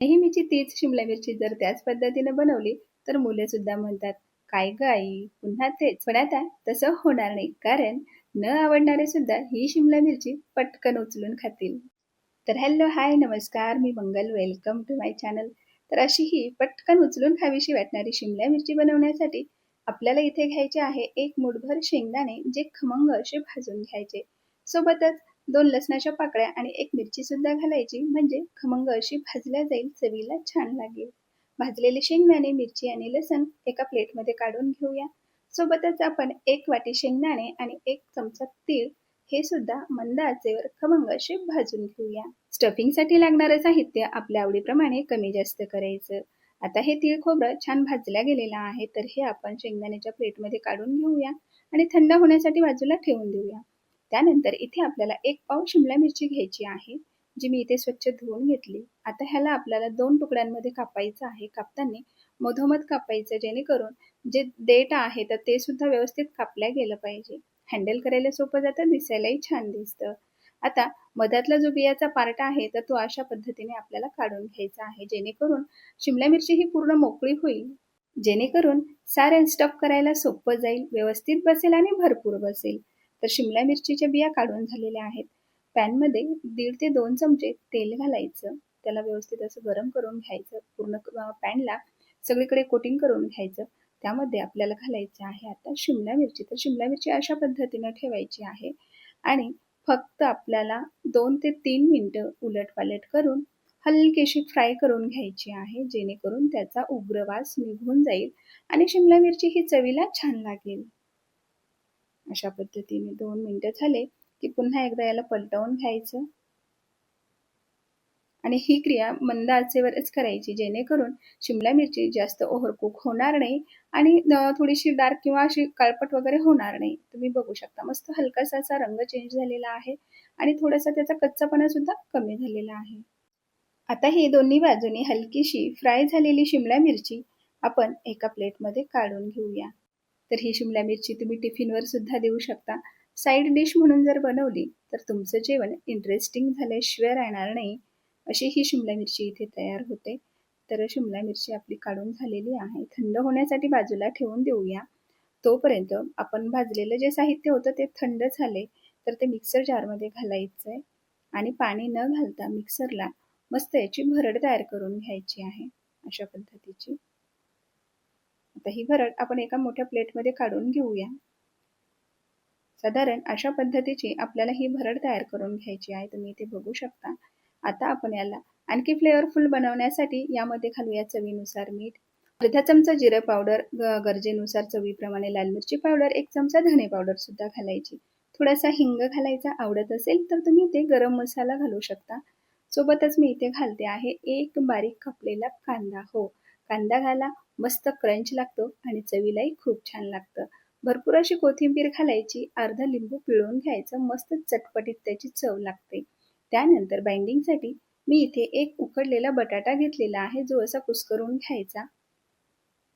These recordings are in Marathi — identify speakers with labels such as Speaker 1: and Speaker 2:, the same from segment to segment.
Speaker 1: नेहमीची तीच शिमला मिरची जर त्याच पद्धतीने बनवली तर मुले सुद्धा म्हणतात काय ग आई पुन्हा तेच. पण आता तसं होणार नाही कारण न आवडणारे सुद्धा ही शिमला मिरची पटकन उचलून खातील. तर हॅलो हाय नमस्कार मी Mangal welcome to my channel. तर अशी ही पटकन उचलून खावीशी वाटणारी शिमला मिरची बनवण्यासाठी आपल्याला इथे घ्यायचे आहे एक मुठभर शेंगदाणे जे खमंग असे भाजून घ्यायचे. सोबतच दोन लसणाच्या पाकळ्या आणि एक मिरची सुद्धा घालायची म्हणजे खमंग अशी भाजल्या जाईल चवीला छान लागेल. भाजलेले शेंगदाणे मिरची आणि लसण एका प्लेटमध्ये काढून घेऊया. सोबतच आपण एक वाटी शेंगदाणे आणि एक चमचा तीळ हे सुद्धा मंद आचेवर खमंग असे भाजून घेऊया. स्टफिंगसाठी लागणारं साहित्य आपल्या आवडीप्रमाणे कमी जास्त करायचं. आता हे तीळ खोबरं छान भाजल्या गेलेलं आहे तर हे आपण शेंगदाण्याच्या प्लेटमध्ये काढून घेऊया आणि थंड होण्यासाठी बाजूला ठेवून देऊया. त्यानंतर इथे आपल्याला एक पाव शिमला मिरची घ्यायची आहे जी मी इथे स्वच्छ धुवून घेतली. आता ह्याला आपल्याला दोन तुकड्यांमध्ये कापायचं आहे. कापताना मधोमध कापायचं जेणेकरून जे देठ आहे तर ते सुद्धा व्यवस्थित कापल्या गेलं पाहिजे. हँडल करायला सोपं जातं दिसायलाही छान दिसतं. आता मधातला जो बियाचा पार्ट आहे तर तो अशा पद्धतीने आपल्याला काढून घ्यायचा आहे. जेणेकरून शिमला मिरची ही पूर्ण मोकळी होईल. जेणेकरून सार स्टफ करायला सोपं जाईल व्यवस्थित बसेल आणि भरपूर बसेल. तर शिमला मिरचीच्या बिया काढून झालेल्या आहेत. पॅनमध्ये दीड ते दोन चमचे तेल घालायचं. त्याला व्यवस्थित असं गरम करून घ्यायचं. पूर्ण पॅनला सगळीकडे कोटिंग करून घ्यायचं. त्यामध्ये आपल्याला घालायचं आहे आता शिमला मिरची. तर शिमला मिरची अशा पद्धतीनं ठेवायची आहे. आणि फक्त आपल्याला दोन ते तीन मिनटं उलटपालट करून हलकेशी फ्राय करून घ्यायची आहे. जेणेकरून त्याचा उग्रवास निघून जाईल. आणि शिमला मिरची ही चवीला छान लागेल. अशा पद्धतीने दोन मिनटं झाले की पुन्हा एकदा याला पलटवून घ्यायचं. आणि ही क्रिया मंद आचेवरच करायची जेणेकरून शिमला मिरची जास्त ओव्हरकुक होणार नाही आणि थोडीशी डार्क किंवा अशी काळपट वगैरे होणार नाही. तुम्ही बघू शकता मस्त हलकासा असा रंग चेंज झालेला आहे आणि थोडासा त्याचा कच्चापणा सुद्धा कमी झालेला आहे. आता ही दोन्ही बाजूनी हलकीशी फ्राय झालेली शिमला मिरची आपण एका प्लेटमध्ये काढून घेऊया. तर ही शिमला मिरची तुम्ही टिफिनवर सुद्धा देऊ शकता. साईड डिश म्हणून जर बनवली तर तुमचं जेवण इंटरेस्टिंग झाल्याशिवाय राहणार नाही. अशी ही शिमला मिरची इथे तयार होते. तर शिमला मिरची आपली काढून झालेली आहे. थंड होण्यासाठी बाजूला ठेवून देऊया. तोपर्यंत आपण भाजलेलं जे साहित्य होतं ते थंड झाले तर ते मिक्सर जारमध्ये घालायचं आहे आणि पाणी न घालता मिक्सरला मस्त याची भरड तयार करून घ्यायची आहे. अशा पद्धतीची. आता ही भरड आपण एका मोठ्या प्लेटमध्ये काढून घेऊया. साधारण अशा पद्धतीची आपल्याला ही भरड तयार करून घ्यायची आहे. तुम्ही इथे बघू शकता. आता आपण याला आणखी फ्लेवरफुल बनवण्यासाठी यामध्ये घालूया चवीनुसार मीठ. अर्धा चमचा जिरे पावडर गरजेनुसार चवीप्रमाणे लाल मिरची पावडर एक चमचा धणे पावडर सुद्धा घालायची. थोडासा हिंग घालायचा. आवडत असेल तर तुम्ही इथे गरम मसाला घालू शकता. सोबतच मी इथे घालते आहे एक बारीक कापलेला कांदा. हो कांदा घाला मस्त क्रंच लागतो आणि चवीलाही खूप छान लागतं. भरपूर अशी कोथिंबीर घालायची अर्धा लिंबू पिळून घ्यायचं मस्त चटपटीत त्याची चव लागते. त्यानंतर बाइंडिंगसाठी मी इथे एक उकडलेला बटाटा घेतलेला आहे जो असा कुस्करून घ्यायचा.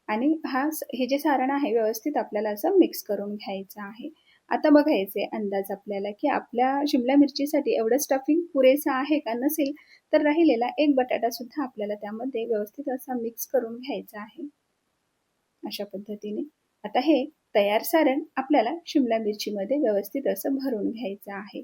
Speaker 1: आणि हा हे जे सारण आहे व्यवस्थित आपल्याला असं मिक्स करून घ्यायचं आहे. आता बघायचे अंदाज आपल्याला की आपल्या शिमला मिरचीसाठी एवढं स्टफिंग पुरेसं आहे का नसेल तर राहिलेला एक बटाटा सुद्धा आपल्याला त्यामध्ये व्यवस्थित असा मिक्स करून घ्यायचा आहे. अशा पद्धतीने. आता हे तयार सारण आपल्याला शिमला मिरचीमध्ये व्यवस्थित असं भरून घ्यायचं आहे.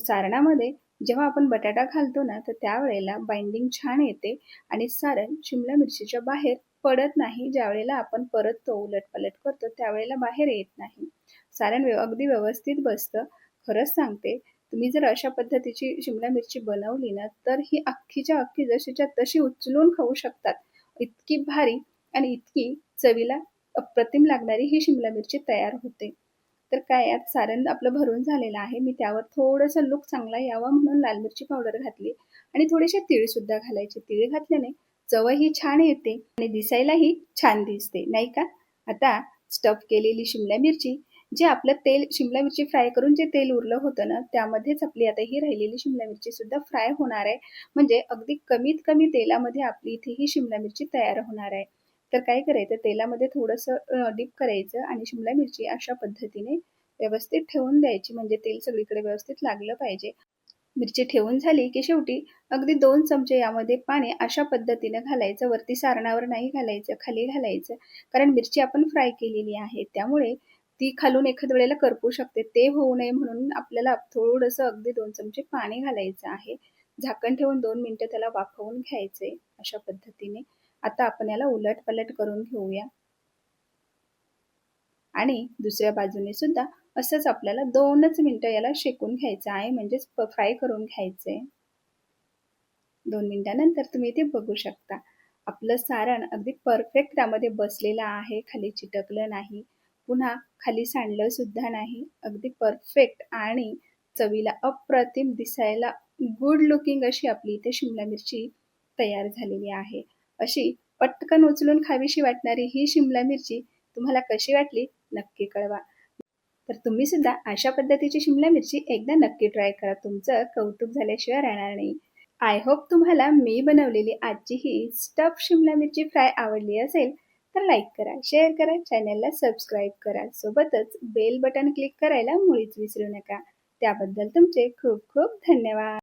Speaker 1: सारणामध्ये जेव्हा आपण बटाटा घालतो ना तर त्यावेळेला बाइंडिंग छान येते आणि सारण शिमला मिरचीच्या बाहेर पडत नाही. ज्यावेळेला आपण परत तो उलट पलट करतो त्यावेळेला बाहेर येत नाही. सारण अगदी व्यवस्थित बसतं. खरंच सांगते तुम्ही जर अशा पद्धतीची शिमला मिरची बनवली ना तर ही अख्खीच्या अख्खी जशीच्या तशी उचलून खाऊ शकतात. इतकी भारी आणि इतकी चवीला अप्रतिम लागणारी ही शिमला मिरची तयार होते. तर काय यात सारण आपलं भरून झालेलं आहे मी त्यावर थोडंसं लुक चांगला यावा म्हणून लाल मिरची पावडर घातली आणि थोडेसे तिळसुद्धा घालायची घालायचे. तीळ घातल्याने चवही छान येते आणि दिसायलाही छान दिसते नाही का? आता स्टफ केलेली शिमला मिरची जे आपलं तेल शिमला मिरची फ्राय करून जे तेल उरलं होतं ना त्यामध्येच आपली आता ही राहिलेली शिमला मिरची सुद्धा फ्राय होणार आहे. म्हणजे अगदी कमीत कमी तेलामध्ये आपली इथे ही शिमला मिरची तयार होणार आहे. तर काय करायचं? तेलामध्ये थोडंसं डीप करायचं आणि शिमला मिरची अशा पद्धतीने व्यवस्थित ठेवून द्यायची. म्हणजे तेल सगळीकडे व्यवस्थित लागलं पाहिजे. मिरची ठेवून झाली की शेवटी अगदी दोन चमचे यामध्ये पाणी अशा पद्धतीनं घालायचं. वरती सारणावर नाही घालायचं खाली घालायचं. कारण मिरची आपण फ्राय केलेली आहे. त्यामुळे ती खालून एखाद्या वेळेला करपू शकते. ते होऊ नये म्हणून आपल्याला थोडंसं अगदी दोन चमचे पाणी घालायचं आहे. झाकण ठेवून दोन मिनटं त्याला वाफवून घ्यायचे अशा पद्धतीने. आता आपण याला उलट पलट करून घेऊया. आणि दुसऱ्या बाजूने सुद्धा असंच आपल्याला दोनच मिनटं याला शेकून घ्यायचं आहे. म्हणजेच फ्राय करून घ्यायचंय दोन मिनिटानंतर तुम्ही ते बघू शकता. आपलं सारण अगदी परफेक्ट त्यामध्ये बसलेलं आहे. खाली चिटकलं नाही. पुन्हा खाली सांडलं सुद्धा नाही. अगदी परफेक्ट आणि चवीला अप्रतिम दिसायला गुड लुकिंग अशी आपली इथे शिमला मिरची तयार झालेली आहे. अशी पटकन उचलून खावीशी वाटणारी ही शिमला मिरची तुम्हाला कशी वाटली नक्की कळवा. तर तुम्ही सुद्धा अशा पद्धतीची शिमला मिरची एकदा नक्की ट्राय करा. तुमचं कौतुक झाल्याशिवाय राहणार नाही. आय होप तुम्हाला मी बनवलेली आजची ही स्टफ शिमला मिरची फ्राय आवडली असेल तर लाईक करा शेअर करा चॅनलला सबस्क्राईब करा. सोबतच बेल बटन क्लिक करायला मुळीच विसरू नका. त्याबद्दल तुमचे खूप खूप धन्यवाद.